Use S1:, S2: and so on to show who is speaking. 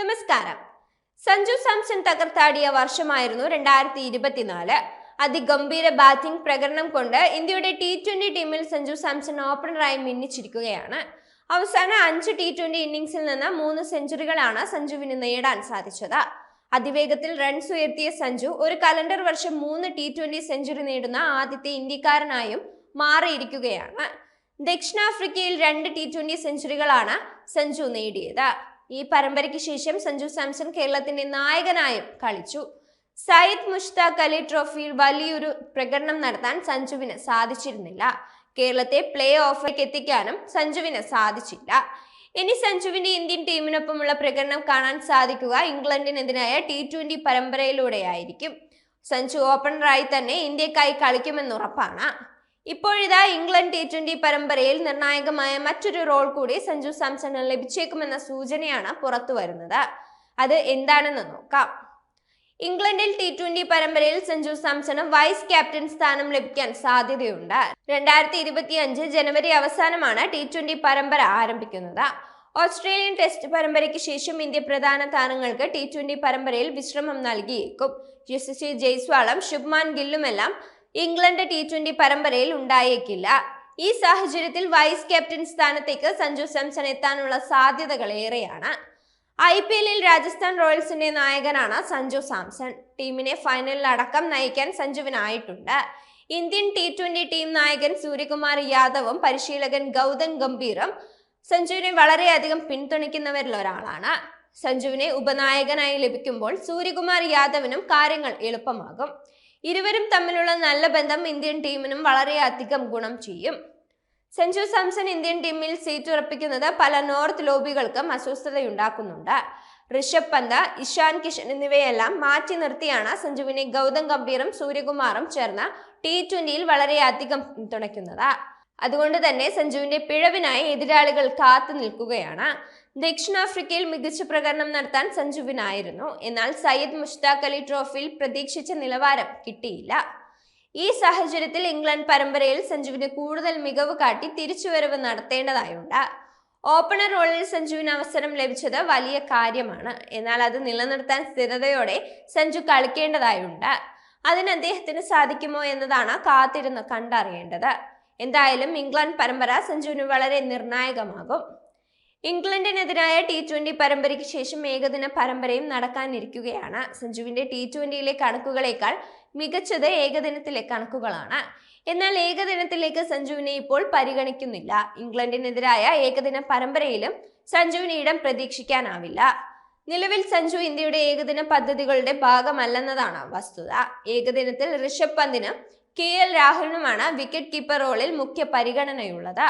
S1: നമസ്കാരം. സഞ്ജു സാംസൺ തകർത്താടിയ വർഷമായിരുന്നു രണ്ടായിരത്തി ഇരുപത്തിനാല് അതിഗംഭീര ബാറ്റിംഗ് പ്രകടനം കൊണ്ട് ഇന്ത്യയുടെ ടി ട്വന്റി ടീമിൽ സഞ്ജു സാംസൺ ഓപ്പണറായി മിന്നിച്ചിരിക്കുകയാണ്. അവസാന അഞ്ച് ടി ട്വന്റി ഇന്നിംഗ്സിൽ നിന്ന് മൂന്ന് സെഞ്ചുറികളാണ് സഞ്ജുവിന് നേടാൻ സാധിച്ചത്. അതിവേഗത്തിൽ റൺസ് ഉയർത്തിയ സഞ്ജു ഒരു കലണ്ടർ വർഷം മൂന്ന് ടി ട്വന്റി സെഞ്ചുറി നേടുന്ന ആദ്യത്തെ ഇന്ത്യക്കാരനായും മാറിയിരിക്കുകയാണ്. ദക്ഷിണാഫ്രിക്കയിൽ രണ്ട് ടി ട്വന്റി സെഞ്ചുറികളാണ് സഞ്ജു നേടിയത്. ഈ പരമ്പരയ്ക്ക് ശേഷം സഞ്ജു സാംസൺ കേരളത്തിന്റെ നായകനായും കളിച്ചു. സയ്യിദ് മുഷ്താഖ് അലി ട്രോഫിയിൽ വലിയൊരു പ്രകടനം നടത്താൻ സഞ്ജുവിന് സാധിച്ചിരുന്നില്ല. കേരളത്തെ പ്ലേ ഓഫിലേക്ക് എത്തിക്കാനും സഞ്ജുവിന് സാധിച്ചില്ല. ഇനി സഞ്ജുവിന്റെ ഇന്ത്യൻ ടീമിനൊപ്പമുള്ള പ്രകടനം കാണാൻ സാധിക്കുക ഇംഗ്ലണ്ടിനെതിരായ ടി ട്വന്റി പരമ്പരയിലൂടെയായിരിക്കും. സഞ്ജു ഓപ്പണറായി തന്നെ ഇന്ത്യക്കായി കളിക്കുമെന്നുറപ്പാണ് ഇപ്പോഴിതാ ഇംഗ്ലണ്ട് ടി ട്വന്റി പരമ്പരയിൽ നിർണായകമായ മറ്റൊരു റോൾ കൂടി സഞ്ജു സാംസണ് ലഭിച്ചേക്കുമെന്ന സൂചനയാണ് പുറത്തു വരുന്നത്. അത് എന്താണെന്ന് നോക്കാം. ഇംഗ്ലണ്ടിൽ ടി ട്വന്റി പരമ്പരയിൽ സഞ്ജു സാംസണ് വൈസ് ക്യാപ്റ്റൻ സ്ഥാനം ലഭിക്കാൻ സാധ്യതയുണ്ട്. രണ്ടായിരത്തി ഇരുപത്തി അഞ്ച് ജനുവരി അവസാനമാണ് ടി ട്വന്റി പരമ്പര ആരംഭിക്കുന്നത്. ഓസ്ട്രേലിയൻ ടെസ്റ്റ് പരമ്പരയ്ക്ക് ശേഷം ഇന്ത്യ പ്രധാന താരങ്ങൾക്ക് ടി ട്വന്റി പരമ്പരയിൽ വിശ്രമം നൽകിയേക്കും. യശസ്വി ജയ്സ്വാളും ശുഭ്മാൻ ഗില്ലുമെല്ലാം ഇംഗ്ലണ്ട് ടി ട്വന്റി പരമ്പരയിൽ ഉണ്ടായേക്കില്ല. ഈ സാഹചര്യത്തിൽ വൈസ് ക്യാപ്റ്റൻ സ്ഥാനത്തേക്ക് സഞ്ജു സാംസൺ എത്താനുള്ള സാധ്യതകൾ ഏറെയാണ്. ഐ പി എല്ലിൽ രാജസ്ഥാൻ റോയൽസിന്റെ നായകനാണ് സഞ്ജു സാംസൺ. ടീമിനെ ഫൈനലിൽ അടക്കം നയിക്കാൻ സഞ്ജുവിനായിട്ടുണ്ട്. ഇന്ത്യൻ ടി ട്വന്റി ടീം നായകൻ സൂര്യകുമാർ യാദവും പരിശീലകൻ ഗൗതം ഗംഭീറും സഞ്ജുവിനെ വളരെയധികം പിന്തുണയ്ക്കുന്നവരിൽ ഒരാളാണ്. സഞ്ജുവിനെ ഉപനായകനായി ലഭിക്കുമ്പോൾ സൂര്യകുമാർ യാദവിനും കാര്യങ്ങൾ എളുപ്പമാകും. ഇരുവരും തമ്മിലുള്ള നല്ല ബന്ധം ഇന്ത്യൻ ടീമിനും വളരെയധികം ഗുണം ചെയ്യും. സെഞ്ചു സാംസൺ ഇന്ത്യൻ ടീമിൽ സീറ്റ് ഉറപ്പിക്കുന്നത് പല നോർത്ത് ലോബികൾക്കും അസ്വസ്ഥതയുണ്ടാക്കുന്നുണ്ട്. ഋഷഭ് പന്ത് ഇഷാൻ കിഷൻ എന്നിവയെല്ലാം മാറ്റി നിർത്തിയാണ് സഞ്ജുവിനെ ഗൗതം ഗംഭീറും സൂര്യകുമാറും ചേർന്ന് ടി ട്വന്റിയിൽ വളരെയധികം പിന്തുണയ്ക്കുന്നത്. അതുകൊണ്ട് തന്നെ സഞ്ജുവിന്റെ പിഴവിനായി എതിരാളികൾ കാത്തു നിൽക്കുകയാണ്. ദക്ഷിണാഫ്രിക്കയിൽ മികച്ച പ്രകടനം നടത്താൻ സഞ്ജുവിനായിരുന്നു. എന്നാൽ സയ്യിദ് മുഷ്താഖ് അലി ട്രോഫിയിൽ പ്രതീക്ഷിച്ച നിലവാരം കിട്ടിയില്ല. ഈ സാഹചര്യത്തിൽ ഇംഗ്ലണ്ട് പരമ്പരയിൽ സഞ്ജുവിന് കൂടുതൽ മികവ് കാട്ടി തിരിച്ചുവരവ് നടത്തേണ്ടതായുണ്ട്. ഓപ്പണർ റോളിൽ സഞ്ജുവിന് അവസരം ലഭിച്ചത് വലിയ കാര്യമാണ്. എന്നാൽ അത് നിലനിർത്താൻ സ്ഥിരതയോടെ സഞ്ജു കളിക്കേണ്ടതായുണ്ട്. അതിന് അദ്ദേഹത്തിന് സാധിക്കുമോ എന്നതാണ് കാത്തിരുന്ന് കണ്ടറിയേണ്ടത്. എന്തായാലും ഇംഗ്ലണ്ട് പരമ്പര സഞ്ജുവിന് വളരെ നിർണായകമാകും. ഇംഗ്ലണ്ടിനെതിരായ ടി ട്വന്റി പരമ്പരയ്ക്ക് ശേഷം ഏകദിന പരമ്പരയും നടക്കാനിരിക്കുകയാണ്. സഞ്ജുവിന്റെ ടി ട്വന്റിയിലെ കണക്കുകളേക്കാൾ മികച്ചത് ഏകദിനത്തിലെ കണക്കുകളാണ്. എന്നാൽ ഏകദിനത്തിലേക്ക് സഞ്ജുവിനെ ഇപ്പോൾ പരിഗണിക്കുന്നില്ല. ഇംഗ്ലണ്ടിനെതിരായ ഏകദിന പരമ്പരയിലും സഞ്ജുവിന് ഇടം പ്രതീക്ഷിക്കാനാവില്ല. നിലവിൽ സഞ്ജു ഇന്ത്യയുടെ ഏകദിന പദ്ധതികളുടെ ഭാഗമല്ലെന്നതാണ് വസ്തുത. ഏകദിനത്തിൽ ഋഷഭ് പന്തിനും കെ എൽ രാഹുലിനുമാണ് വിക്കറ്റ് കീപ്പർ റോളിൽ മുഖ്യ പരിഗണനയുള്ളത്.